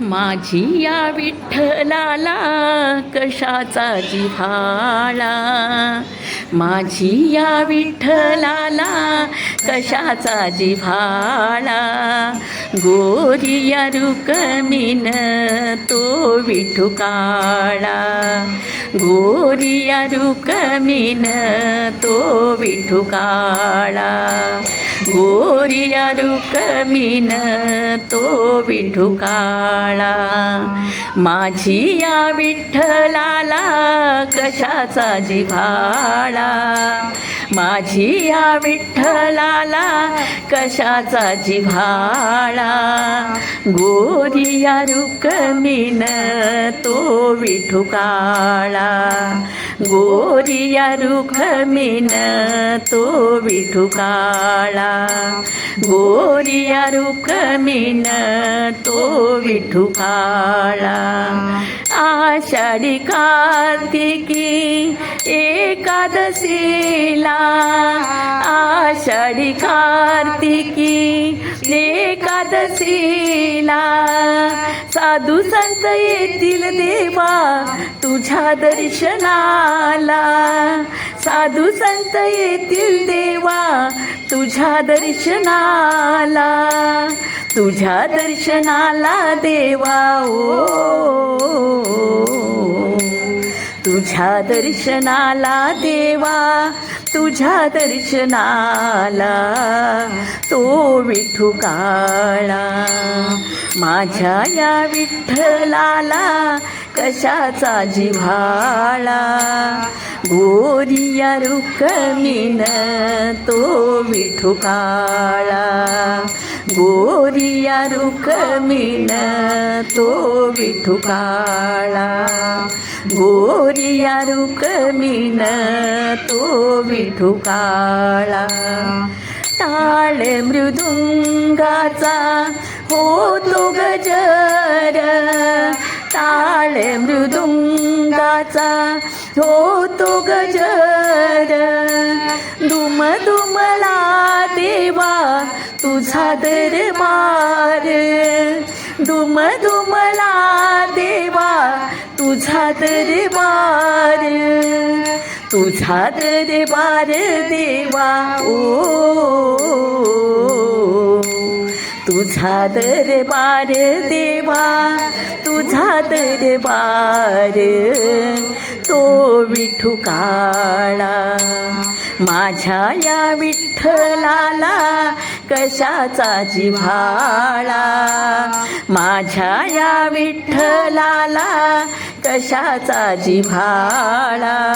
माझी या विठ्ठलाला कशाचा जिव्हाळा? माझी या विठ्ठलाला कशाचा जिव्हाळा? गोरिया रुकमीन तो विठू काळा गोरिया रुकमीन तो विठू काळा गोरिया रुकमीन तो विठू काळा. माझी या विठ्ठलाला कशाचा जिव्हाळा? माझी या विठ्ठलाला कशाचा जिव्हाळा? गोरिया रुकमीन तो विठू काळा गोरिया रुखमीन तो विठू काळा गोरिया रुखमीन आषाढी कार्तिकी एकादशीला आषाढी कार्तिकी एकादशीला. साधू संत येतील देवा तुझ्या दर्शनाला. साधू संत येतील देवा तुझ्या दर्शनाला. तुझ्या दर्शनाला देवा ओ. तुझ्या दर्शनाला देवा तुझ्या दर्शनाला तो विठू काळा. माझ्या या विठ्ठलाला कशाचा जिव्हाळा? गोरिया रुकमीन तो विठू काळा. गोरिया रुकमीन तो विठू काळा. गोरिया रुकमीन तो विठू काळा. टाळ मृदुंगाचा होतो गजर. टाळ मृदुंगाचा होतो गजर दुम दुमला देवा तुझा दरबार. दुम दुमला देवा तुझा दरबार. तुझा दरबार देवा ओ. तुझा दरबार देवा तुझा दरबार. तो विठू काळा. माझ्या या विठ्ठलाला कशाचा जिव्हाळा? माझ्या या विठ्ठलाला कशाचा जिव्हाळा?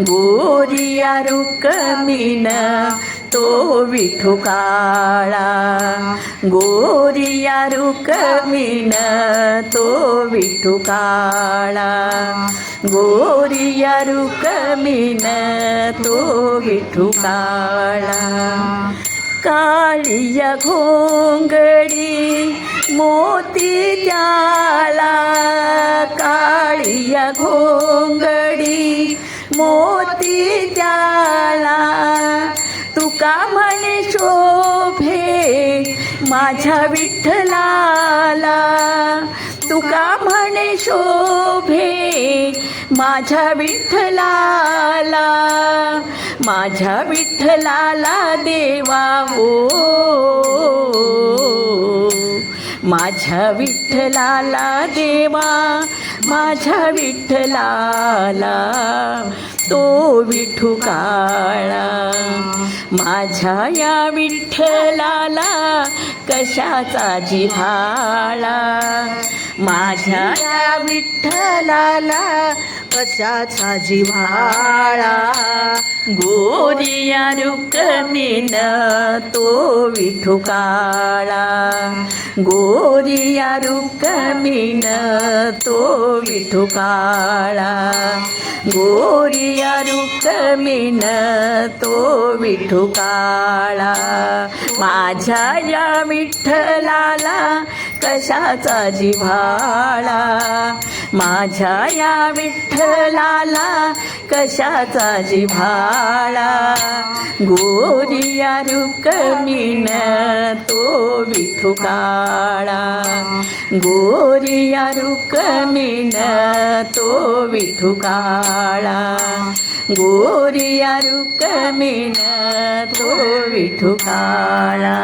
गोरिया रुकमीन तो विठू काळा. गोरिया रुकमीन तो विठू काळा. गोरिया रुकमीन तो विठू काळा. काळिया घोंगडी मोती त्याला. काळिया घोंगडी मोती त्याला. तुका म्हणे शोभे माझ्या विठ्ठलाला. तुका म्हणे शोभे माझ्या विठ्ठलाला. माझ्या विठ्ठलाला देवा ओ. माझ्या विठ्ठलाला देवा माझ्या विठ्ठलाला तो विठू काळा. माझ्या या विठ्ठलाला कशाचा जिव्हाळा? माझ्या या विठ्ठलाला कशाचा जिव्हाळा? गोरिया रुकमीन तो विठू काळा. गोरिया रुकमीन तो विठू काळा. गोरिया रुकमीन तो विठू काळा. माझ्या या विठ्ठलाला कशाचा जिव्हाळा? माझ्या या विठ्ठलाला कशाचा जिव्हाळा? गोरिया रुकमीन तो विठू काळा. गोरिया रुक्मिण तो विठू काळा. गोरिया रुक्मिण तो विठू काळा.